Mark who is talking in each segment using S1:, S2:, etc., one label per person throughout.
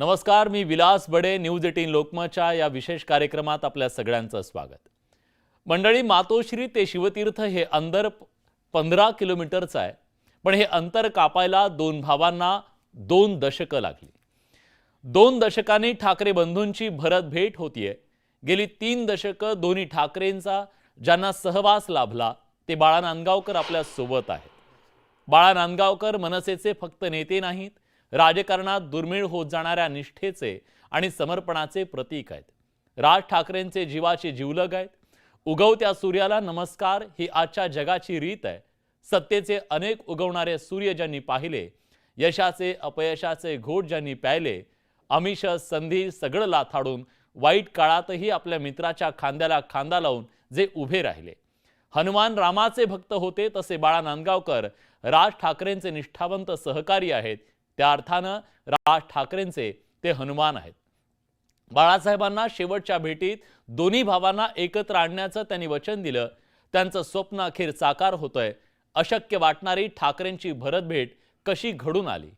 S1: नमस्कार मी Vilas Bade news eighteen लोकमतच्या या विशेष कार्यक्रमात आपल्या सगळ्यांचं स्वागत. मंडळी मातोश्री ते शिवतीर्थ हे अंतर पंधरा किलोमीटरचं आहे पण हे अंतर कापायला दोन भावांना दोन दशकं लागली. दोन दशकांनी ठाकरे बंधूंची भरत भेट होतीये. गेली तीन दशकं दोन्ही ठाकरेंचा ज्यांना सहवास लाभला ते बाळा नांदगावकर आपल्यासोबत आहेत. बाळा नांदगावकर मनसेचे फक्त नेते नाहीत राजकारणात दुर्मिळ होत जाणाऱ्या निष्ठेचे आणि समर्पणाचे प्रतीक आहेत. राज ठाकरेंचे जीवाचे जीवलग आहेत. उगवत्या सूर्याला नमस्कार ही आजच्या जगाची रीत आहे. सत्तेचे अनेक उगवणारे सूर्य ज्यांनी पाहिले यशाचे अपयशाचे घोट ज्यांनी प्यायले अमिष संधी सगळं लाथाडून वाईट काळातही आपल्या मित्राच्या खांद्याला खांदा लावून जे उभे राहिले. हनुमान रामाचे भक्त होते तसे बाळा नांदगावकर राज ठाकरेंचे निष्ठावंत सहकारी आहेत त्या अर्थानं राज ठाकरेंचे ते हनुमान आहेत. बाळासाहेबांना शेवटच्या भेटीत दोन्ही भावांना एकत्र आणण्याचं त्यांनी वचन दिलं. त्यांचं स्वप्न अखेर साकार होतंय. अशक्य वाटणारी ठाकरेंची भरतभेट कशी घडून आली?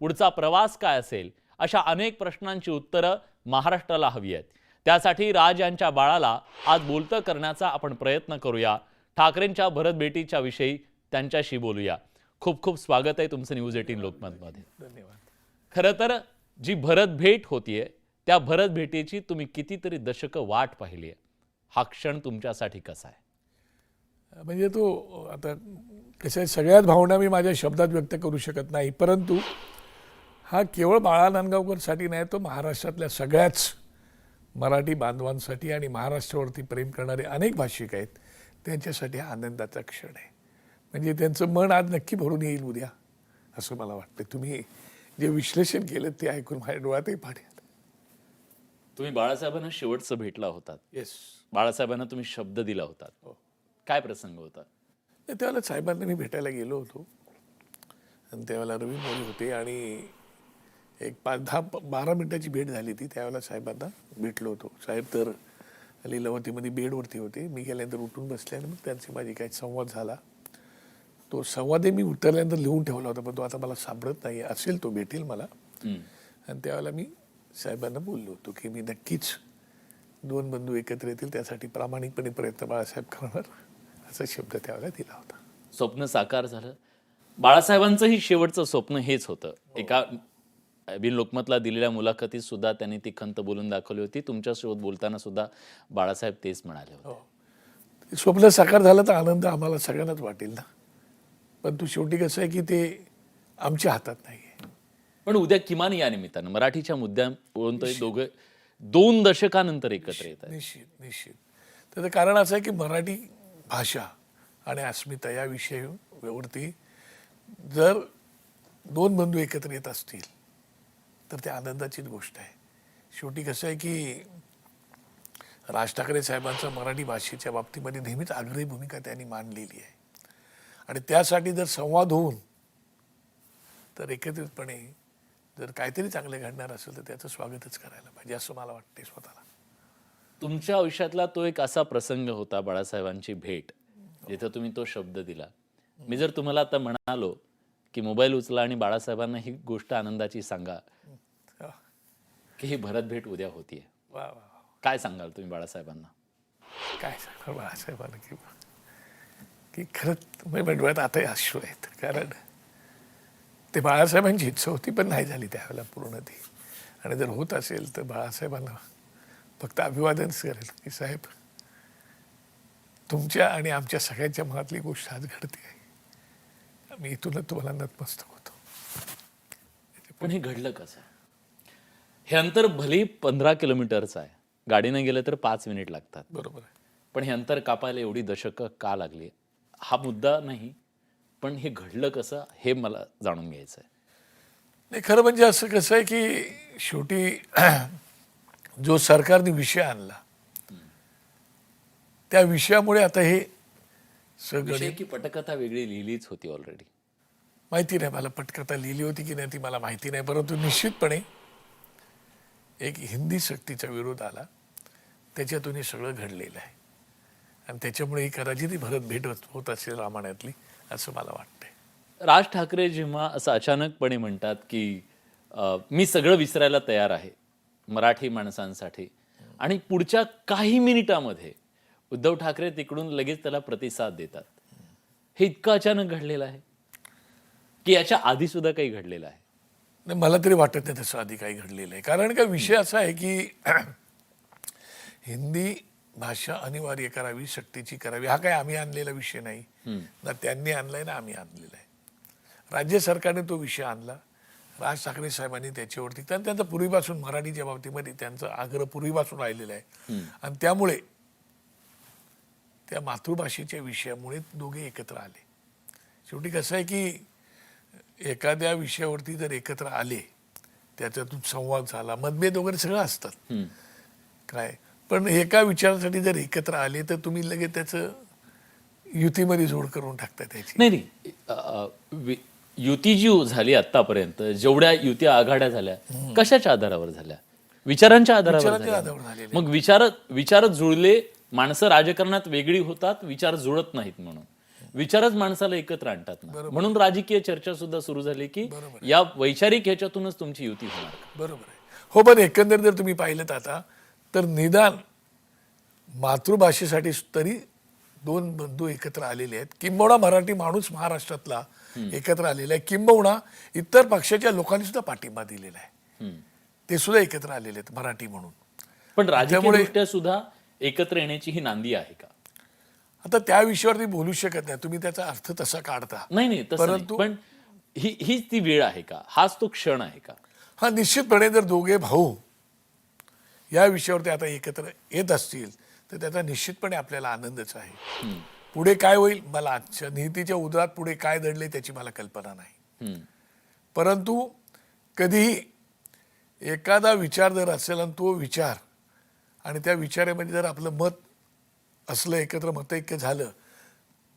S1: पुढचा प्रवास काय असेल? अशा अनेक प्रश्नांची उत्तरं महाराष्ट्राला हवी आहेत. त्यासाठी राज यांच्या बाळाला आज बोलतं करण्याचा आपण प्रयत्न करूया. ठाकरेंच्या भरत भेटीच्या विषयी त्यांच्याशी बोलूया. खूप खूप स्वागत आहे तुमचं न्यूज एटीन लोकमतमध्ये.
S2: धन्यवाद.
S1: खरं तर जी भरत भेट होतीये त्या भरत भेटीची तुम्ही कितीतरी दशकं वाट पाहिली आहे हा क्षण तुमच्यासाठी कसा आहे?
S2: म्हणजे तो आता कसं आहे सगळ्याच भावना मी माझ्या शब्दात व्यक्त करू शकत नाही परंतु हा केवळ बाळा नांदगावकरसाठी नाही तो महाराष्ट्रातल्या सगळ्याच मराठी बांधवांसाठी आणि महाराष्ट्रावरती प्रेम करणारे अनेक भाषिक आहेत त्यांच्यासाठी हा आनंदाचा क्षण आहे. म्हणजे त्यांचं मन आज नक्की भरून येईल उद्या असं मला वाटतं तुम्ही जे विश्लेषण केलं ते ऐकून माझ्या डोळ्यातही पाणी आलं.
S1: तुम्ही बाळासाहेबांना शेवटचं भेटला होतात.
S2: येस
S1: बाळासाहेबांना तुम्ही शब्द दिला होता
S2: हो.
S1: काय प्रसंग होता?
S2: त्यावेळेला साहेबांना मी भेटायला गेलो होतो. आणि त्यावेळेला रवी मोरे होते आणि एक पाच दहा बारा मिनिटाची भेट झाली ती त्यावेळेला साहेबांना भेटलो होतो. साहेब तर लीलावतीमध्ये बेडवरती होते. मी गेल्यानंतर उठून बसले आणि मग त्यांची माझी काही संवाद झाला. तो संवादही मी उतरल्यानंतर लिहून ठेवला होता पण तो आता मला सापडत नाही असेल तो भेटेल मला. आणि त्यावेळेला मी साहेबांना बोललो होतो की मी नक्कीच दोन बंधू एकत्र येतील त्यासाठी प्रामाणिकपणे प्रयत्न बाळासाहेब करणार असा शब्द त्यावेळेला दिला होता.
S1: स्वप्न साकार झालं. बाळासाहेबांचंही शेवटचं स्वप्न हेच होतं. एका बिन लोकमतला दिलेल्या मुलाखतीत सुद्धा त्यांनी ती खंत बोलून दाखवली होती. तुमच्यासोबत बोलताना सुद्धा बाळासाहेब तेच म्हणाले होते.
S2: हो. स्वप्न साकार झालं तर आनंद आम्हाला सगळ्यांनाच वाटेल ना? पण तू शेवटी कसं आहे की ते आमच्या हातात नाही
S1: पण उद्या किमान या निमित्तानं मराठीच्या मुद्द्यावरून तर दोघे दोन दशकानंतर एकत्र येत आहेत.
S2: निश्चित निश्चित. त्याचं कारण असं आहे की मराठी भाषा आणि अस्मिता या विषयावरती जर दोन बंधू एकत्र येत असतील तर ते आनंदाचीच गोष्ट आहे. शेवटी कसं आहे की राज ठाकरे साहेबांचं मराठी भाषेच्या बाबतीमध्ये नेहमीच आग्रही भूमिका त्यांनी मांडलेली आहे. आणि त्यासाठी जर संवाद होऊन तर एकत्रितपणे जर काहीतरी चांगले घडणार असेल तर त्याचं स्वागतच करायला पाहिजे असं मला वाटते स्वतःला.
S1: तुमच्या आयुष्यातला तो एक असा प्रसंग होता बाळासाहेबांची भेट जिथं तुम्ही तो शब्द दिला. मी जर तुम्हाला आता म्हणालो की मोबाईल उचला आणि बाळासाहेबांना ही गोष्ट आनंदाची सांगा की ही भरत भेट उद्या होतीये. काय सांगाल तुम्ही बाळासाहेबांना?
S2: काय सांगणार बाळासाहेबांना की की खरंच म्हणजे डोळ्यात आताही अश्रू आहेत. कारण ते बाळासाहेबांची इच्छा होती पण नाही झाली त्यावेळेला पूर्ण ती आणि जर होत असेल तर बाळासाहेबांना फक्त अभिवादनच करेल की साहेब तुमच्या आणि आमच्या सगळ्यांच्या मनातली गोष्ट आज घडते. आहे मी इथूनच तुम्हाला नतमस्तक होतो.
S1: पण हे घडलं कसं? हे अंतर भलेही पंधरा किलोमीटरचं आहे. गाडीनं गेलं तर पाच मिनिट लागतात.
S2: बरोबर
S1: पण हे अंतर कापायला एवढी दशकं का लागली? हा मुद्दा नाही पण हे घडलं कसं हे मला जाणून घ्यायचं आहे
S2: नाही खरं म्हणजे असं कसं आहे की शेवटी जो सरकारने विषय आणला त्या विषयामुळे आता हे सगळं
S1: की पटकथा वेगळी लिहिलीच होती ऑलरेडी
S2: माहिती नाही मला पटकथा लिहिली होती की नाही ती मला माहिती नाही परंतु निश्चितपणे एक हिंदी सक्तीचा विरोध आला त्याच्यातून हे सगळं घडलेलं आहे. आणि त्याच्यामुळे ही कदाचित ही भरत भेट होत- असेल रामायणातली असं मला वाटतंय.
S1: राज ठाकरे जेव्हा असं अचानकपणे म्हणतात की मी सगळं विसरायला तयार आहे मराठी माणसांसाठी आणि पुढच्या काही मिनिटामध्ये उद्धव ठाकरे तिकडून लगेच त्याला प्रतिसाद देतात. हे इतकं अचानक घडलेलं आहे? की याच्या आधी सुद्धा काही घडलेलं आहे?
S2: नाही मला तरी वाटत नाही तसं आधी काही घडलेलं आहे. कारण का विषय असा आहे की हिंदी भाषा अनिवार्य करावी सक्तीची करावी. हा काही आम्ही आणलेला विषय नाही. ना त्यांनी आणलाय ना आम्ही आणलेला आहे. राज्य सरकारने तो विषय आणला. राज ठाकरे साहेबांनी त्याच्यावरती कारण त्यांचा पूर्वीपासून मराठीच्या बाबतीमध्ये त्यांचा आग्रह पूर्वीपासून राहिलेला आहे. आणि त्यामुळे त्या मातृभाषेच्या विषयामुळे दोघे एकत्र आले. शेवटी कसं आहे की एखाद्या विषयावरती जर एकत्र आले त्याच्यातून संवाद झाला मतभेद वगैरे सगळं असतात. काय? पण एका विचारासाठी जर एकत्र आले तर तुम्ही लगेच त्याचं युतीमध्ये जोड करून टाकता त्याची.
S1: नाही नाही. अ, अ, वि- युती जी झाली आतापर्यंत जेवढ्या युती आघाड्या झाल्या कशाच्या आधारावर झाल्या? विचारांच्या आधारावर
S2: विचारांच्या
S1: झाल्या.
S2: आधारावर झालेल्या.
S1: मग विचार विचार जुळले माणसं राजकारणात वेगळी होतात विचार जुळत नाहीत म्हणून. विचारच माणसाला एकत्र आणतात ना. म्हणून राजकीय चर्चा सुद्धा सुरू झाली की या वैचारिक ह्याच्यातूनच तुमची युती होणार.
S2: बरोबर आहे. हो पण एकंदर जर तुम्ही पाहिलं आता तर निदान मातृभाषेसाठी तरी दोन बंधू एकत्र आलेले आहेत. किंबहुना मराठी माणूस महाराष्ट्रातला एकत्र आलेला आहे. किंबहुना इतर पक्षाच्या लोकांनी सुद्धा पाठिंबा दिलेला आहे. ते सुद्धा एकत्र आलेले आहेत मराठी म्हणून.
S1: पण राजकीय सुद्धा एकत्र येण्याची ही नांदी आहे का?
S2: आता त्या विषयावरती बोलू शकत नाही. तुम्ही त्याचा अर्थ तसा काढता.
S1: नाही नाही.
S2: परंतु-
S1: पण ही हीच ती वेळ आहे का? हाच तो क्षण आहे का?
S2: हा निश्चितपणे जर दोघे भाऊ या विषयावरती आता एकत्र येत असतील तर त्याचा निश्चितपणे आपल्याला आनंदच आहे. पुढे काय होईल? मला आजच्या निहितीच्या उदरात पुढे काय दडले त्याची मला कल्पना नाही. परंतु कधीही एखादा विचार जर असेल आणि तो विचार आणि त्या विचारामध्ये जर आपलं मत असलं एकत्र मतैक्य झालं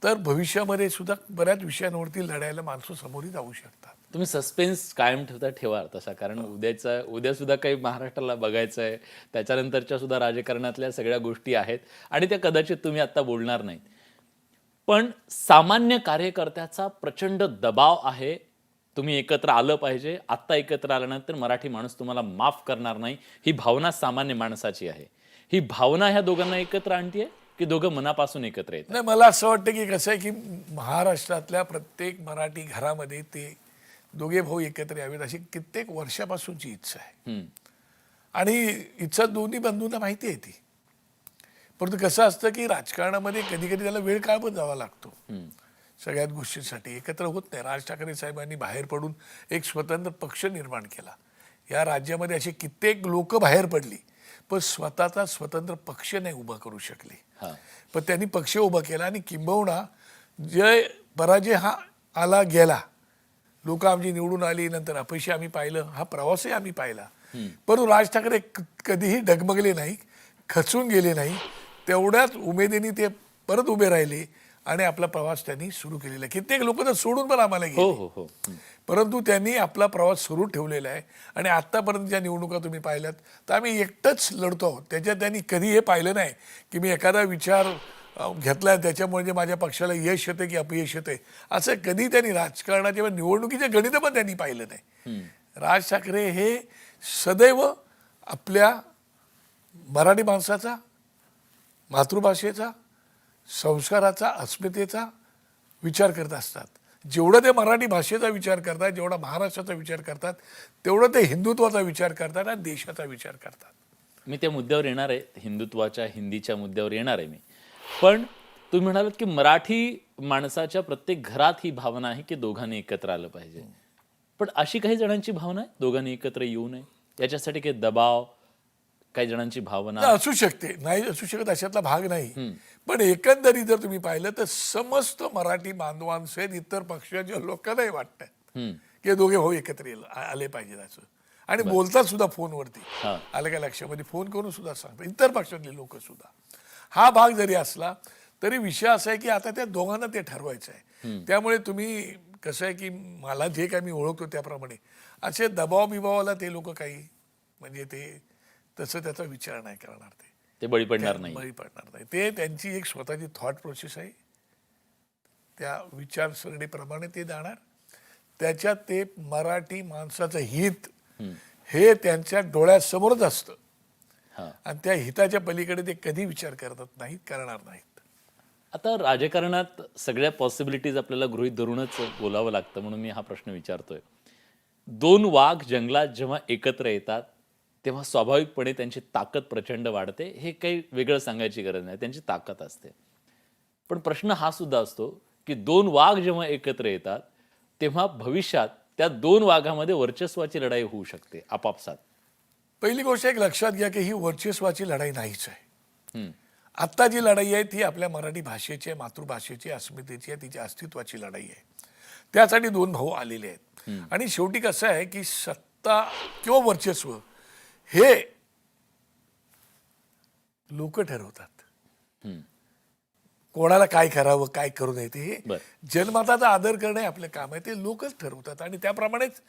S2: तर भविष्यामध्ये सुद्धा बऱ्याच विषयांवरती लढायला माणसं समोरही जाऊ शकतात.
S1: तुम्ही सस्पेन्स कायम ठेवता ठेवा तसा. कारण उद्याचा उद्या सुद्धा काही महाराष्ट्राला बघायचं आहे त्याच्यानंतरच्या सुद्धा राजकारणातल्या सगळ्या गोष्टी आहेत. आणि त्या कदाचित तुम्ही आता बोलणार नाहीत. पण सामान्य कार्यकर्त्याचा प्रचंड दबाव आहे. तुम्ही एकत्र आलं पाहिजे. आत्ता एकत्र आल्यानंतर मराठी माणूस तुम्हाला माफ करणार नाही. ही भावना सामान्य माणसाची आहे. ही भावना ह्या दोघांना एकत्र आणतीये की दोघं मनापासून एकत्र येत
S2: नाही मला असं वाटतं की कसं आहे की महाराष्ट्रातल्या प्रत्येक मराठी घरामध्ये ते दोघे भाऊ एकत्र यावेत अशी कित्येक वर्षापासूनची इच्छा आहे. आणि इच्छा दोन्ही बंधूंना माहिती आहे ती. परंतु कसं असतं की राजकारणामध्ये कधी कधी त्याला वेळ काळ पण जावा लागतो? सगळ्याच गोष्टींसाठी एकत्र होत नाही. राज ठाकरे साहेबांनी बाहेर पडून एक स्वतंत्र पक्ष निर्माण केला. या राज्यामध्ये अशी कित्येक लोक बाहेर पडली पण स्वतःचा स्वतंत्र पक्ष नाही उभा करू शकले. पण त्यांनी पक्ष उभा केला आणि किंबहुना जय पराजय हा आला गेला. लोक आमची निवडून आली नंतर अपयशी आम्ही पाहिलं हा प्रवासही आम्ही पाहिला. परंतु राज ठाकरे कधीही डगमगले नाही खचून गेले नाही तेवढ्याच उमेदीने ते परत उभे राहिले आणि आपला प्रवास त्यांनी सुरू केलेला आहे. कित्येक लोक तर सोडून पण आम्हाला
S1: हो
S2: गेले.
S1: हो हो हम्म.
S2: परंतु त्यांनी आपला प्रवास सुरू ठेवलेला आहे आणि आत्तापर्यंत ज्या निवडणुका तुम्ही पाहिल्यात तर आम्ही एकटंच लढतो आहोत. त्याच्यात त्यांनी कधी हे पाहिलं नाही की मी एखादा विचार अ, घेतलाय. त्याच्यामुळे जे माझ्या पक्षाला यश येतं की अपयश येतं असं कधी त्यांनी राजकारणाच्या निवडणुकीचे गणित पण त्यांनी पाहिलं नाही. राज ठाकरे हे सदैव आपल्या मराठी माणसाचा मातृभाषेचा संस्काराचा अस्मितेचा विचार करत असतात. जेवढं ते मराठी भाषेचा विचार करतात जेवढा महाराष्ट्राचा विचार करतात तेवढं ते हिंदुत्वाचा विचार करतात आणि देशाचा विचार करतात.
S1: मी त्या मुद्द्यावर येणार आहे. हिंदुत्वाच्या हिंदीच्या मुद्द्यावर येणार आहे मी. पण तुम्ही म्हणालात की मराठी माणसाच्या प्रत्येक घरात ही भावना आहे की दोघांनी एकत्र आलं पाहिजे. पण अशी काही जणांची भावना आहे? दोघांनी एकत्र येऊ नये? याच्यासाठी काही दबाव काही जणांची भावना?
S2: असू शकते. नाही असू शकत अशातला भाग नाही. पण एकंदरीत जर तुम्ही पाहिलं तर समस्त मराठी बांधवांसहित इतर पक्षाच्या लोकांनाही वाटतं. की हे दोघे भाऊ एकत्र आले पाहिजेत असं. आणि बोलतात सुद्धा फोनवरती.
S1: हा.
S2: आलं का लक्षामध्ये? फोन करून सुद्धा सांगतात इतर पक्षातले लोक सुद्धा हा भाग जरी असला तरी विषय असा आहे की आता त्या दोघांना ते ठरवायचं आहे. त्यामुळे तुम्ही कसं आहे की मला जे काय मी ओळखतो त्याप्रमाणे असे दबाव बिबावाला ते लोक काही म्हणजे ते तसं त्याचा विचार नाही करणार ते.
S1: ते बळी पडणार नाही.
S2: बळी पडणार नाही. ते त्यांची एक स्वतःची थॉट प्रोसेस आहे. त्या विचारसरणीप्रमाणे ते जाणार. त्याच्यात ते मराठी माणसाचं हित हे त्यांच्या डोळ्यासमोरच असतं. आणि त्या हिताच्या पलीकडे ते कधी विचार करतात नाहीत करणार नाहीत.
S1: आता राजकारणात सगळ्या पॉसिबिलिटीज आपल्याला गृहीत धरूनच बोलावं लागतं म्हणून मी हा प्रश्न विचारतोय. दोन वाघ जंगलात जेव्हा एकत्र येतात तेव्हा स्वाभाविकपणे त्यांची ताकद प्रचंड वाढते. हे काही वेगळं सांगायची गरज नाही. त्यांची ताकद असते. पण प्रश्न हा सुद्धा असतो की दोन वाघ जेव्हा एकत्र येतात तेव्हा भविष्यात त्या दोन वाघामध्ये वर्चस्वाची लढाई होऊ शकते आपापसात.
S2: पहिली गोष्ट एक लक्षात घ्या की ही वर्चस्वाची लढाई नाहीच आहे. आत्ता जी लढाई आहे ती आपल्या मराठी भाषेची आहे मातृभाषेची अस्मितेची आहे तिच्या अस्तित्वाची लढाई आहे. त्यासाठी दोन भाऊ आलेले आहेत. आणि शेवटी कसं आहे की सत्ता किंवा वर्चस्व हे लोक ठरवतात. कोणाला काय करावं काय करू नये ते हे. जनमताचा आदर करणे आपलं काम आहे ते लोकच ठरवतात. आणि त्याप्रमाणेच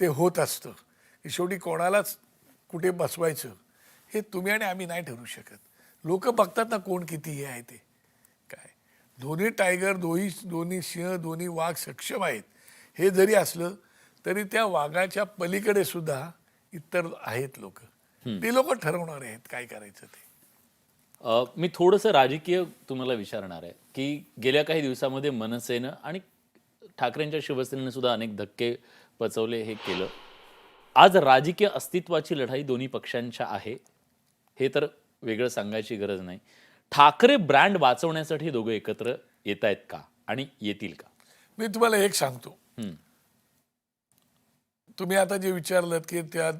S2: ते होत असतं. शेवटी कोणालाच कुठे बसवायचं हे तुम्ही आणि आम्ही नाही ठरवू शकत. लोक बघतात ना कोण किती हे आहे ते. काय? दोन्ही टायगर दोन्ही दोन्ही सिंह दोन्ही वाघ सक्षम आहेत. हे जरी असलं तरी त्या वाघाच्या पलीकडे सुद्धा इतर आहेत लोक. ते लोक ठरवणार आहेत काय करायचं ते.
S1: अ, मी थोडंसं राजकीय तुम्हाला विचारणार आहे की गेल्या काही दिवसामध्ये मनसेनं आणि ठाकरेंच्या शिवसेनेनं सुद्धा अनेक धक्के पचवले हे केलं. आज राजकीय अस्तित्वाची लढाई दोन्ही पक्षांच्या आहे हे तर वेगळं सांगायची गरज नाही. ठाकरे ब्रँड वाचवण्यासाठी दोघं एकत्र येत आहेत का आणि येतील का?
S2: मी तुम्हाला एक सांगतो. तुम्ही आता जे विचारलं की त्या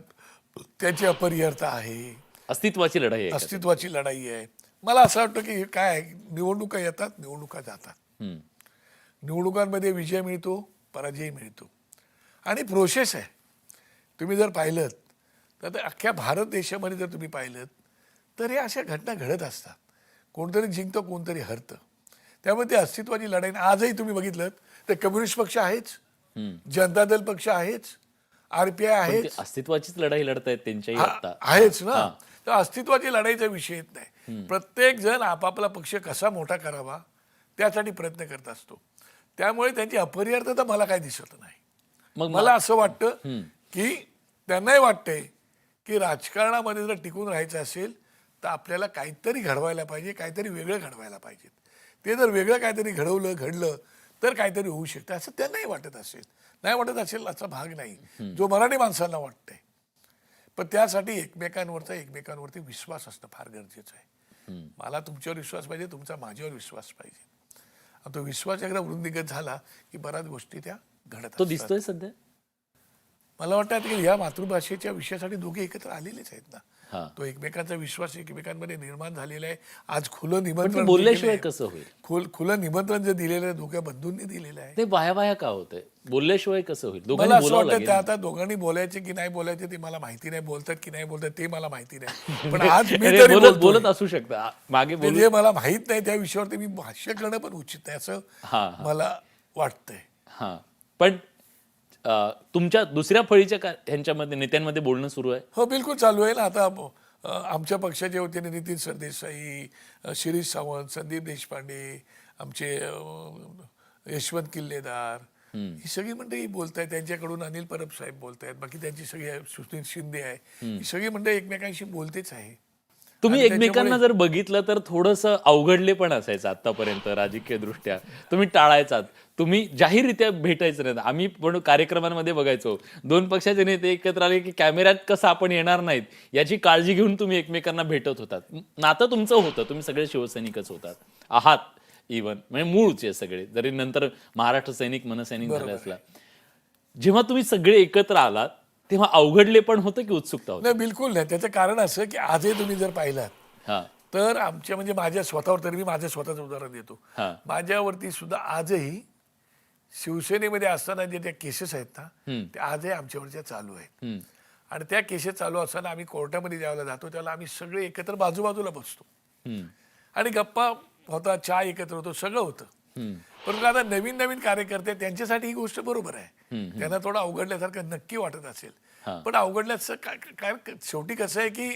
S2: त्याची अपरिहार्यता आहे.
S1: अस्तित्वाची लढाई आहे?
S2: अस्तित्वाची लढाई आहे. मला असं वाटतं की हे काय निवडणुका येतात निवडणुका जातात.
S1: हम्म.
S2: निवडणुकांमध्ये विजय मिळतो पराजय मिळतो. आणि प्रोसेस आहे. तुम्ही जर पाहिलं तर अख्ख्या भारत देशामध्ये जर तुम्ही पाहिलं तर हे अशा घटना घडत असतात. कोणतरी जिंकतं कोणतरी हरतं. त्यामुळे ते अस्तित्वाची लढाई आजही तुम्ही बघितलं तर कम्युनिस्ट पक्ष आहेच. जनता दल पक्ष आहेच आर पी आय
S1: पण ती
S2: आहेच.
S1: अस्तित्वाचीच लढाई लढतायत त्यांच्याही
S2: आहेच ना. तर अस्तित्वाची लढाईचा विषय येत नाही. प्रत्येक जण आपापला पक्ष कसा मोठा करावा त्यासाठी प्रयत्न करत असतो. त्यामुळे त्यांची अपरिहार्यता मला काय दिसत नाही.
S1: मग
S2: मला असं वाटतं की त्यांनाही वाटतंय की राजकारणामध्ये जर टिकून राहायचं असेल तर आपल्याला काहीतरी घडवायला पाहिजे काहीतरी वेगळं घडवायला पाहिजे. ते जर वेगळं काहीतरी घडवलं घडलं तर काहीतरी होऊ शकतं. असं त्यांनाही वाटत असेल. नाही वाटत असेल असा भाग नाही. जो मराठी माणसांना वाटतंय. पण त्यासाठी एकमेकांवरचा एकमेकांवरती विश्वास असणं फार गरजेचं आहे. मला तुमच्यावर विश्वास पाहिजे तुमचा माझ्यावर विश्वास पाहिजे. आणि तो विश्वास एकदा वृद्धिगत झाला की बऱ्याच गोष्टी त्या घडत
S1: तो. दिसतोय सध्या?
S2: मला वाटतं की ह्या मातृभाषेच्या विषयासाठी दोघे एकत्र आलेलेच आहेत. ना. तो एकमेकांचा विश्वास एकमेकांमध्ये निर्माण झालेला आहे. आज खुलं निमंत्रण
S1: बोलल्याशिवाय. कसं होईल?
S2: खुल खुलं निमंत्रण जे दिलेलं आहे दोघ्या बंधूंनी दिलेलं आहे.
S1: ते वाया वाया का होतंय? बोलल्याशिवाय कसं होईल?
S2: मला असं वाटतं
S1: लागेल.
S2: ते आता दोघांनी बोलायचे की नाही बोलायचे ते मला माहिती नाही बोलतात की नाही बोलतात ते मला माहिती नाही. पण आज मी तरी
S1: बोलत असू शकतं. मागे
S2: ते
S1: बोलू
S2: जे मला माहीत नाही त्या विषयावरती मी भाष्य करणं पण उचित आहे असं. मला वाटतंय.
S1: हा. पण अं, तुमच्या दुसऱ्या फळीच्या का- ह्यांच्यामध्ये नेत्यांमध्ये बोलणं सुरू आहे?
S2: हो बिलकुल चालू आहे ना. आता अ, आमच्या पक्षाचे होते नितीन सरदेसाई अ, शिरीष सावंत संदीप देशपांडे आमचे अ, यशवंत किल्लेदार. ही सगळी मंडळी बोलत आहेत त्यांच्याकडून अनिल परब साहेब बोलत आहेत बाकी त्यांची सगळी आहे, सुनील शिंदे आहे. ही सगळी मंडळी एकमेकांशी बोलतेच आहे.
S1: तुम्ही एकमेकांना जर बघितलं तर थोडंसं अवघडले पण असायचं आतापर्यंत राजकीय दृष्ट्या तुम्ही टाळायचात. तुम्ही जाहीररित्या भेटायचं नाही. आम्ही पण कार्यक्रमांमध्ये बघायचो. दोन पक्षाचे नेते एकत्र आले की कॅमेऱ्यात कसं आपण येणार नाहीत याची काळजी घेऊन तुम्ही एकमेकांना भेटत होतात. नातं तुमचं होतं. तुम्ही सगळे शिवसैनिकच होतात. आहात इवन म्हणजे मूळचे सगळे. जरी नंतर महाराष्ट्र सैनिक मनसैनिक झाले असला. जेव्हा तुम्ही सगळे एकत्र आलात तेव्हा अवघडले पण होतं की उत्सुकता होती
S2: नाही बिलकुल नाही त्याचं कारण असं की आजही तुम्ही जर पाहिलात
S1: हा
S2: तर आमच्या म्हणजे माझ्या स्वतःवर तरी मी माझं स्वतःचं उदाहरण देतो
S1: हा
S2: माझ्यावरती सुद्धा आजही शिवसेनेमध्ये असताना जे त्या केसेस आहेत ना. ते आजही आमच्यावरच्या चालू आहेत
S1: हम्म.
S2: आणि त्या केसेस चालू असताना आम्ही कोर्टामध्ये ज्यावेळेला जातो त्यावेळेला आम्ही सगळे एकत्र बाजूबाजूला बसतो
S1: हम्म.
S2: आणि गप्पा होता चहा एकत्र होतो सगळं होतं. परंतु आता नवीन नवीन कार्यकर्ते त्यांच्यासाठी ही गोष्ट बरोबर आहे. त्यांना थोडं अवघडल्यासारखं नक्की वाटत असेल. पण अवघडल्याचं काय शेवटी कसं आहे की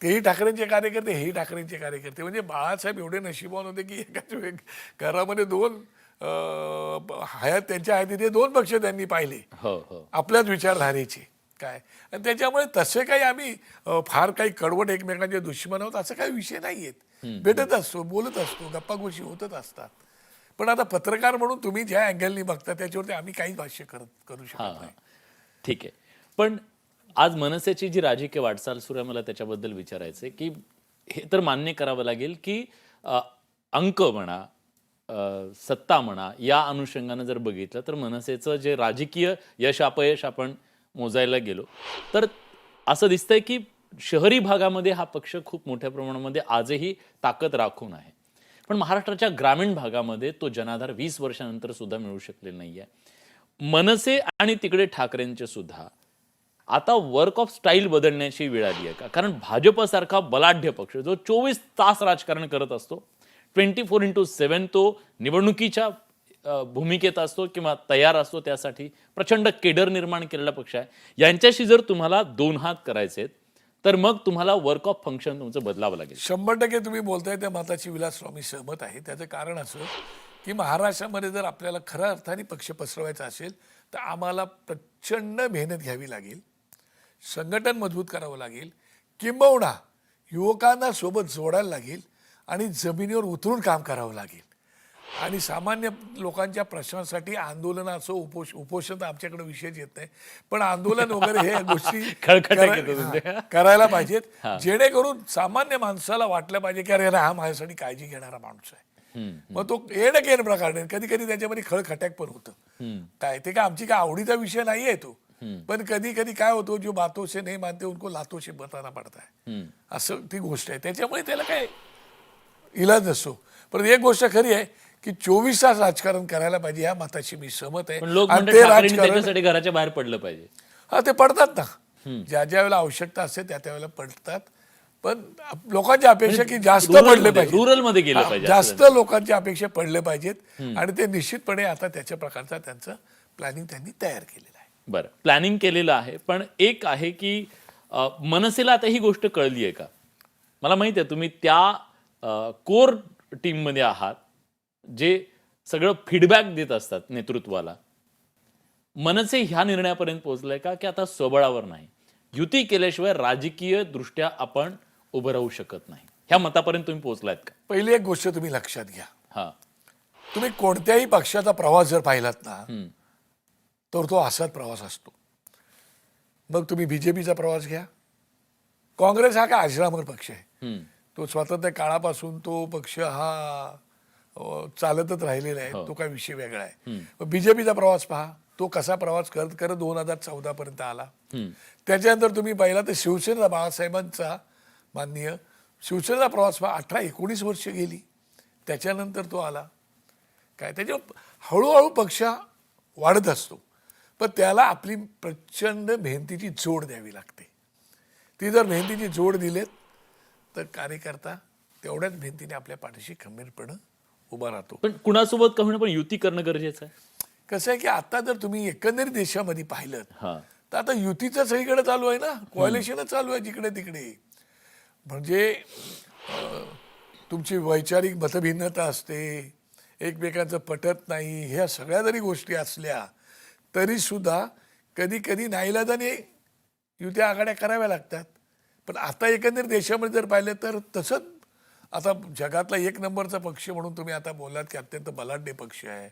S2: तेही ठाकरेंचे कार्यकर्ते हेही ठाकरेंचे कार्यकर्ते. म्हणजे बाळासाहेब एवढे नशिबान होते की एकाच वेळ घरामध्ये दोन हयात त्यांच्या तिथे दोन पक्ष त्यांनी पाहिले.
S1: हो हो.
S2: आपल्याच विचारधारेचे. काय? आणि त्याच्यामुळे तसे काही आम्ही फार काही कडवट एकमेकांचे दुश्मन आहोत असं काही विषय नाही आहेत भेटत असतो बोलत असतो गप्पा गोष्टी होतच असतात. पण आता पत्रकार म्हणून तुम्ही ज्या अँगलनी बघता त्याच्यावरती आम्ही काही भाष्य करत करू शकत
S1: हा.
S2: नाही.
S1: ठीक आहे. पण आज मनसेची जी राजकीय वाटचाल सुरू आहे मला त्याच्याबद्दल विचारायचं की हे तर मान्य करावं लागेल की अ, अंक म्हणा अ, सत्ता म्हणा या अनुषंगानं जर बघितलं तर मनसेचं जे राजकीय यश अपयश आपण मोजायला गेलो तर असं दिसतंय की शहरी भागामध्ये हा पक्ष खूप मोठ्या प्रमाणामध्ये आजही ताकद राखून आहे. पण महाराष्ट्राच्या ग्रामीण भागामध्ये तो जनाधार वीस वर्षानंतर सुद्धा मिळू शकलेला नाहीये. मनसे आणि तिकडे ठाकरेंचे सुद्धा. आता वर्क ऑफ स्टाईल बदलण्याची वेळ आली आहे का? कारण भाजपसारखा बलाढ्य पक्ष जो चोवीस तास राजकारण करत असतो ट्वेंटी फोर इंटू सेवन तो निवडणुकीच्या भूमिकेत असतो किंवा तयार असतो त्यासाठी प्रचंड केडर निर्माण केलेला पक्ष आहे. यांच्याशी जर तुम्हाला दोन हात करायचे आहेत, तर मग तुम्हाला वर्क ऑफ फंक्शन तुमचं बदलावं लागेल.
S2: शंभर टक्के तुम्ही बोलताय त्या माताची विलासस्वामी सहमत आहे. त्याचं कारण असं की महाराष्ट्रामध्ये जर आपल्याला खऱ्या अर्थाने पक्ष पसरवायचा असेल तर आम्हाला प्रचंड मेहनत घ्यावी लागेल. संघटन मजबूत करावं लागेल. किंबहुना युवकांना सोबत जोडायला लागेल आणि जमिनीवर उतरून काम करावं लागेल. आणि सामान्य लोकांच्या प्रश्नांसाठी आंदोलन असो उपोष उपोषण तर आमच्याकडे विषयच येत नाही. पण आंदोलन वगैरे हे गोष्टी. हा, करायला पाहिजेत. जेणेकरून सामान्य माणसाला वाटलं पाहिजे की अरे हा माझ्यासाठी काळजी घेणारा माणूस आहे. मग तो येणं केन प्रकारे कधी कधी त्याच्यामध्ये खळखटाक पण होतं. काय ते काय आमची काय आवडीचा विषय नाही आहे तो पण कधी कधी काय होतो जो बातों से नाही मानते उनको लातों से बताना पडता है असं ती गोष्ट आहे. त्याच्यामुळे त्याला काय इलाज नसतो पण एक गोष्ट खरी आहे की चोवीस तास राजकारण करायला पाहिजे या मताशी मी सहमत आहे.
S1: पण लोक
S2: आणि
S1: म्हणतात
S2: ते
S1: ठाकरेंनी
S2: राजकारण
S1: त्याच्यासाठी घराच्या बाहेर पडलं पाहिजे.
S2: हा ते पडतात ना. ज्या ज्या वेळेला आवश्यकता असते त्या त्या वेळेला पडतात. पण आप- लोकांची अपेक्षा की जास्त पडले पाहिजे
S1: rural मध्ये गेलं पाहिजे,
S2: जास्त लोकांची अपेक्षा पडले पाहिजेत. आणि ते निश्चितपणे आता त्याच्या प्रकारचा त्यांचं प्लॅनिंग त्यांनी तयार केलेलं आहे.
S1: बरं. प्लॅनिंग केलेलं आहे. पण एक आहे की मनसेला आता ही गोष्ट कळली आहे का? मला माहिती आहे तुम्ही त्या कोर टीममध्ये आहात. जे सगळं फीडबॅक देत असतात नेतृत्वाला. मनसे ह्या निर्णयापर्यंत पोहोचलंय का? की आता स्वबळावर नाही. युती केल्याशिवाय राजकीय दृष्ट्या आपण उभं राहू शकत नाही. ह्या मतापर्यंत तुम्ही पोहोचलायत का?
S2: पहिली एक गोष्ट तुम्ही लक्षात घ्या.
S1: हा.
S2: तुम्ही कोणत्याही पक्षाचा प्रवास जर पाहिलात ना तर तो असाच प्रवास असतो. मग तुम्ही बीजेपीचा प्रवास घ्या. काँग्रेस हा काय आश्रामर पक्ष आहे. तो स्वातंत्र्य काळापासून तो पक्ष हा चालतच राहिलेला आहे.
S1: हो.
S2: तो काय विषय वेगळा आहे. बीजेपीचा प्रवास पहा. तो कसा प्रवास करत करत दोन हजार चौदा पर्यंत आला. त्याच्यानंतर तुम्ही पाहिला तर शिवसेना बाळासाहेबांचा माननीय. शिवसेनेचा प्रवास पहा. अठरा एकोणीस वर्ष गेली. त्याच्यानंतर तो आला. काय? त्याच्या हळूहळू पक्ष वाढत असतो. पण त्याला आपली प्रचंड मेहनतीची जोड द्यावी लागते. ती जर मेहनतीची जोड दिलेत तर कार्यकर्ता तेवढ्याच मेहनतीने आपल्या पाठीशी खंबीरपणे उभा राहतो.
S1: पण कुणासोबत का होईना पण युती करणं गरजेचं आहे.
S2: कसं आहे की आता जर तुम्ही एकंदरीत देशामध्ये पाहिलं तर आता युतीचं सगळीकडे चालू आहे ना? कॉलेशनच चालू आहे जिकडे तिकडे. म्हणजे तुमची वैचारिक मतभिन्नता असते एकमेकांचं पटत नाही ह्या सगळ्या जरी गोष्टी असल्या तरी सुद्धा कधी कधी नाईलाजाने युत्या आघाड्या कराव्या लागतात. पण आता एकंदरीत देशामध्ये जर पाहिलं तर तसंच आता जगातला एक नंबरचा पक्ष म्हणून तुम्ही आता बोलात की अत्यंत बलाढ्य पक्ष आहे.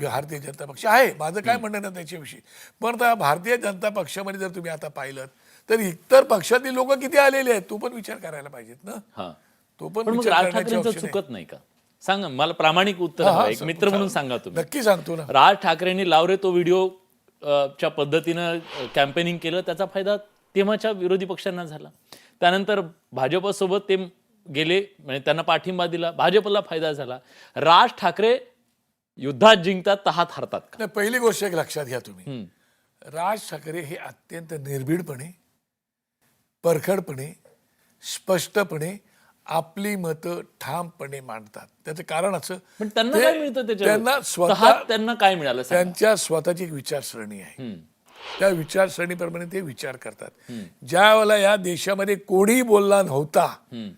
S2: भारतीय जनता पक्ष आहे. माझं काय म्हणणं ना त्याच्याविषयी? पण आता भारतीय जनता पक्षामध्ये जर तुम्ही आता पाहिलं तर इतर पक्षातील लोक किती आलेले आहेत? तो पण विचार करायला पाहिजेत ना.
S1: हा.
S2: तो पण
S1: राज ठाकरेंचं. चुकत नाही का? सांगा मला प्रामाणिक उत्तर एक मित्र म्हणून
S2: सांग.
S1: तुम्ही.
S2: नक्की सांगतो ना.
S1: राज ठाकरेंनी लावरे तो व्हिडिओ च्या पद्धतीनं कॅम्पेनिंग केलं त्याचा फायदा तेव्हाच्या विरोधी पक्षांना झाला. त्यानंतर भाजपसोबत ते गेले म्हणजे त्यांना पाठिंबा दिला भाजपला फायदा झाला राज ठाकरे युद्धात जिंकतात तहात हरतात का
S2: नाही, पहिली गोष्ट एक लक्षात घ्या तुम्ही
S1: हम्म.
S2: राज ठाकरे हे अत्यंत निर्भीडपणे परखडपणे स्पष्टपणे आपली मतं ठामपणे मांडतात त्याचं कारण असं
S1: पण त्यांना
S2: ते-
S1: काय मिळतं त्याच्यावर
S2: स्वतः
S1: तहात त्यांना काय मिळालं सांगा.
S2: त्यांच्या स्वतःची एक विचारसरणी आहे. त्या विचारसरणीप्रमाणे ते विचार करतात ज्या वेळेला या देशामध्ये कोणी बोलला नव्हता
S1: हम्म.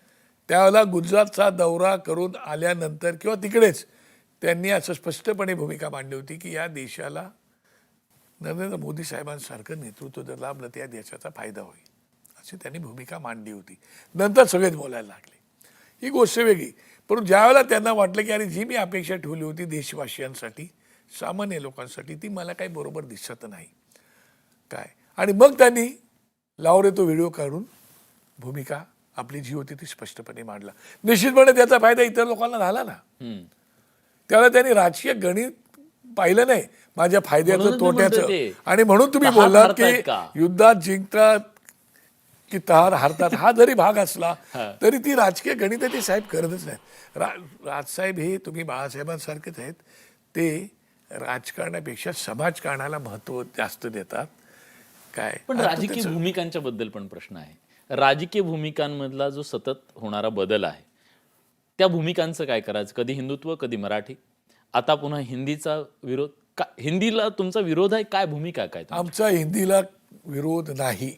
S2: त्यावेळेला गुजरातचा दौरा करून आल्यानंतर किंवा तिकडेच त्यांनी असं स्पष्टपणे भूमिका मांडली होती की या देशाला नरेंद्र मोदी साहेबांसारखं नेतृत्व जर लाभलं तर या देशाचा फायदा होईल. अशी त्यांनी भूमिका मांडली होती. नंतर सगळेच बोलायला लागले. ही गोष्ट वेगळी. पण ज्यावेळेला त्यांना वाटलं की अरे जी मी अपेक्षा ठेवली होती देशवासियांसाठी सामान्य लोकांसाठी ती मला काही बरोबर दिसत नाही. काय? आणि मग त्यांनी लावरे तो व्हिडिओ काढून भूमिका आपली जी होती ती स्पष्टपणे मांडला. निश्चितपणे त्याचा फायदा इतर लोकांना झाला ना. त्यावेळेला त्यांनी राजकीय गणित पाहिलं नाही. माझ्या फायद्याचं तोट्याचं. आणि म्हणून तुम्ही बोललात की? युद्धात जिंकतात की तहार हारतात हा जरी भाग असला. तरी ती राजकीय गणित ते साहेब करतच नाहीत. रा राजसाहेब हे तुम्ही बाळासाहेबांसारखेच आहेत. ते राजकारणापेक्षा समाजकारणाला महत्त्व जास्त देतात. काय?
S1: पण राजकीय भूमिकांच्या बद्दल पण प्रश्न आहे. राजकीय भूमिकांमधला जो सतत होणारा बदल आहे त्या भूमिकांचं काय करायचं? कधी हिंदुत्व कधी मराठी. आता पुन्हा हिंदीचा विरोध का हिंदीला तुमचा विरोध आहे काय भूमिका काय?
S2: आमचा हिंदीला विरोध नाही.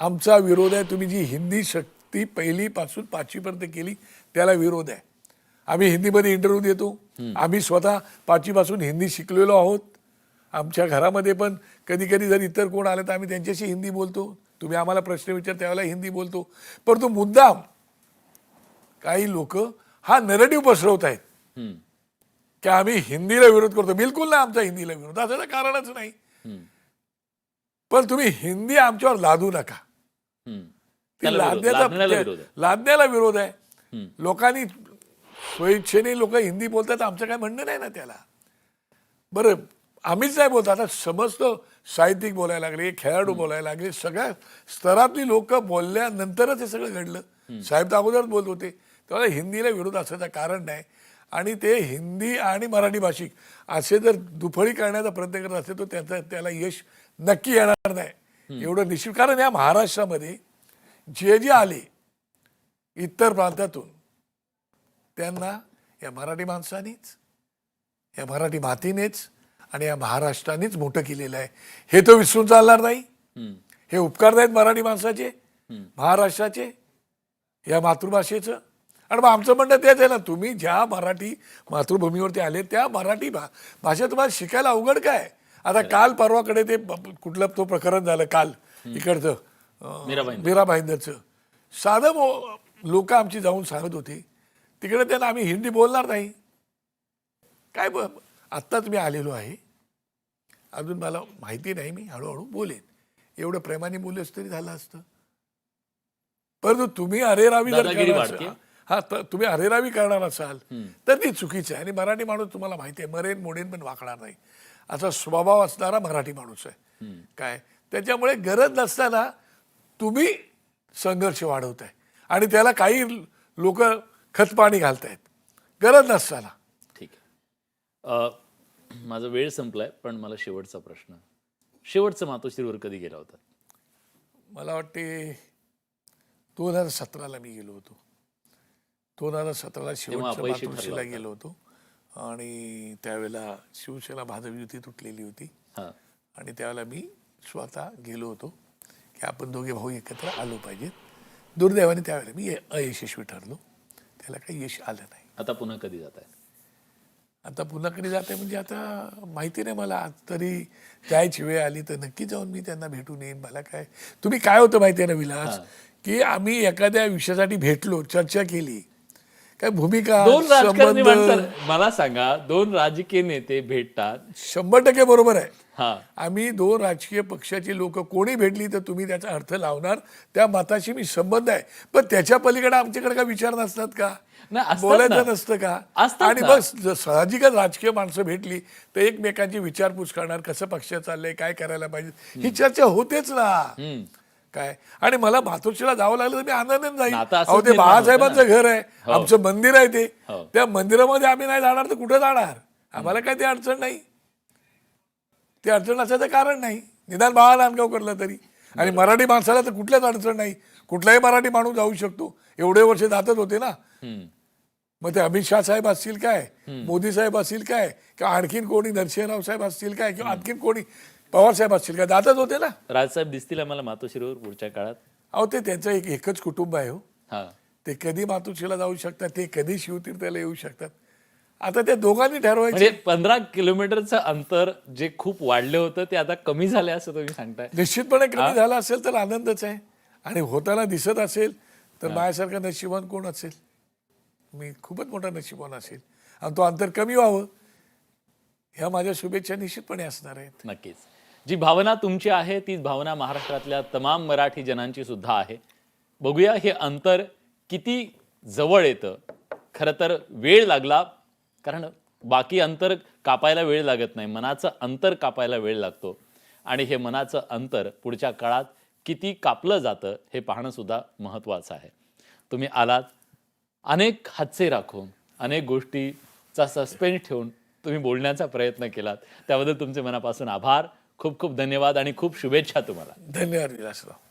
S2: आमचा विरोध आहे तुम्ही जी हिंदी शक्ती पहिलीपासून पाचवीपर्यंत केली त्याला विरोध आहे. आम्ही हिंदीमध्ये इंटरव्ह्यू देतो. आम्ही स्वतः पाचवीपासून हिंदी शिकलेलो आहोत. आमच्या घरामध्ये पण कधी कधी जर इतर कोण आले तर आम्ही त्यांच्याशी हिंदी बोलतो. तुम्ही आम्हाला प्रश्न विचार त्यावेळेला हिंदी बोलतो. परंतु मुद्दाम काही लोक हा नरेटिव्ह पसरवत आहेत. की आम्ही हिंदीला विरोध करतो. बिलकुल नाही आमचा हिंदीला विरोध. असं कारणच नाही. पण तुम्ही हिंदी आमच्यावर लादू नका. ती लादण्याचा
S1: लादण्याला विरोध आहे.
S2: लादण्याला विरोध आहे.
S1: हम्म.
S2: लोकांनी स्वेच्छेने लोक हिंदी बोलतात आमचं काय म्हणणं नाही ना त्याला. बरं आम्हीच नाही बोलतो आता समस्त साहित्यिक बोलायला लागले खेळाडू बोलायला लागले सगळ्या स्तरातली लोक बोलल्यानंतरच हे सगळं घडलं. साहेब तर अगोदरच बोलत होते तेव्हा हिंदीला विरोध असायचं कारण नाही. आणि ते हिंदी आणि मराठी भाषिक असे जर दुफळी करण्याचा प्रयत्न करत असेल तर त्याचा त्याला यश नक्की येणार नाही. एवढं निश्चित कारण या महाराष्ट्रामध्ये जे जे आले इतर प्रांतातून त्यांना या मराठी माणसानीच या मराठी मातीनेच आणि या महाराष्ट्रानेच मोठं केलेलं आहे. हे तर विसरून चालणार नाही. हे उपकार नाहीत मराठी माणसाचे महाराष्ट्राचे या मातृभाषेचं. आणि मग आमचं म्हणणं तेच आहे ना तुम्ही ज्या मराठी मातृभूमीवरती आले त्या मराठी भा भाषा तुम्हाला शिकायला अवघड काय? आता काल परवाकडे ते कुठलं तो प्रकरण झालं काल इकडचं
S1: मीराबाईंचं.
S2: मीराबाईंदरचं साधं लोक आमची जाऊन सांगत होती. तिकडे त्यांना आम्ही हिंदी बोलणार नाही. काय आत्ताच मी आलेलो आहे. अजून मला माहिती नाही मी हळूहळू बोलेन. एवढं प्रेमाने बोललेस तरी झालं असतं. परंतु तुम्ही अरेरावी जर करणार हा तर तुम्ही अरेरावी करणार असाल तर ती चुकीची आहे. आणि मराठी माणूस तुम्हाला माहिती आहे मरेन मोडेन पण वाकणार नाही. असा स्वभाव असणारा मराठी माणूस आहे. काय? त्याच्यामुळे गरज नसताना तुम्ही संघर्ष वाढवताय. आणि त्याला काही लोक खतपाणी घालतायत. गरज नसताना.
S1: माझा वेळ संपलाय पण मला शेवटचा प्रश्न. शेवटचं मातोश्रीवर कधी गेला होता?
S2: मला वाटते दोन हजार सतराला मी गेलो होतो. दोन हजार सतराला शेवटच्या
S1: अपयशी
S2: मातोश्रीला
S1: ठरला होता.
S2: गेलो होतो. आणि त्यावेळेला शिवसेना भाजप युती तुटलेली होती.
S1: हा.
S2: आणि त्यावेळेला मी स्वतः गेलो होतो की आपण दोघे भाऊ एकत्र आलो पाहिजेत. दुर्दैवाने त्यावेळेला मी अयशस्वी ठरलो. त्याला काही यश आलं नाही.
S1: आता पुन्हा कधी जात आहे
S2: आता पुन्हा कडे जाते? म्हणजे आता माहिती नाही मला. आज तरी जायची वेळ आली तर नक्की जाऊन मी त्यांना भेटून येईन. मला काय? तुम्ही काय होतं माहिती आहे ना विलास? की आम्ही एखाद्या विषयासाठी भेटलो चर्चा केली. काय भूमिका
S1: दोन राजकारणी
S2: संबंध?
S1: माणसं मला सांगा दोन राजकीय नेते भेटतात.
S2: शंभर टक्के बरोबर आहे.
S1: हा.
S2: आम्ही दोन राजकीय पक्षाची लोक कोणी भेटली तर तुम्ही त्याचा अर्थ लावणार? त्या मताशी मी संबंध आहे. पण त्याच्या पलीकडे आमच्याकडे काय विचार नसतात का?
S1: नाही,
S2: बोलायचं. नसतं का? आणि. बस साहजिकच राजकीय माणसं भेटली तर एकमेकांची विचारपूस करणार कसं पक्ष चाललंय काय करायला पाहिजे? ही चर्चा होतेच ना. काय? आणि मला मातोश्रीला जावं लागलं तर मी आनंदाने जाईल अहो ते बाळासाहेबांचं घर आहे.
S1: हो.
S2: आमचं मंदिर आहे ते.
S1: हो.
S2: त्या मंदिरामध्ये आम्ही नाही जाणार तर कुठं जाणार? आम्हाला काय ते अडचण नाही. ते अडचण असायचं कारण नाही. निदान बाळा नांदगाव करलं तरी. आणि मराठी माणसाला तर कुठल्याच अडचण नाही. कुठलाही मराठी माणूस जाऊ शकतो. एवढे वर्ष जातच होते ना. मग ते अमित शाह साहेब असतील काय? मोदी साहेब असतील काय? किंवा आणखीन कोणी नरसिंहराव साहेब असतील काय? किंवा आणखीन कोणी पवार साहेब असतील काय? जातच होते ना?
S1: राजसाहेब दिसतील आम्हाला मातोश्रीवर पुढच्या काळात.
S2: अहो ते त्यांचं एक एकच कुटुंब आहे हो. ते कधी मातोश्रीला जाऊ शकतात ते कधी शिवतीर्थाला येऊ शकतात? आता त्या दोघांनी ठरवायचे.
S1: म्हणजे पंधरा किलोमीटरचं अंतर जे खूप वाढलं होतं ते आता कमी झालंय असं तुम्ही सांगताय.
S2: निश्चितपणे कमी झाला असेल तर आनंदच आहे. आणि होताना दिसत असेल तर माझ्यासारखा नशिबान कोण असेल? मी खूपच मोठा नशिबवान असेल. आणि तो अंतर कमी व्हावं ह्या माझ्या शुभेच्छा निश्चितपणे असणार आहेत.
S1: नक्कीच. जी भावना तुमची आहे तीच भावना महाराष्ट्रातल्या तमाम मराठी जनांची सुद्धा आहे. बघूया हे अंतर किती जवळ येतं. खरं तर वेळ लागला कारण बाकी अंतर कापायला वेळ लागत नाही. मनाचं अंतर कापायला वेळ लागतो. आणि हे मनाचं अंतर पुढच्या काळात किती कापलं जातं हे पाहणं सुद्धा महत्त्वाचं आहे. तुम्ही आलात अनेक हादसे राखून अनेक गोष्टीचा सस्पेन्स ठेवून तुम्ही बोलण्याचा प्रयत्न केलात. त्याबद्दल तुमचे मनापासून आभार. खूप खूप धन्यवाद आणि खूप शुभेच्छा तुम्हाला.
S2: धन्यवाद विलासराव.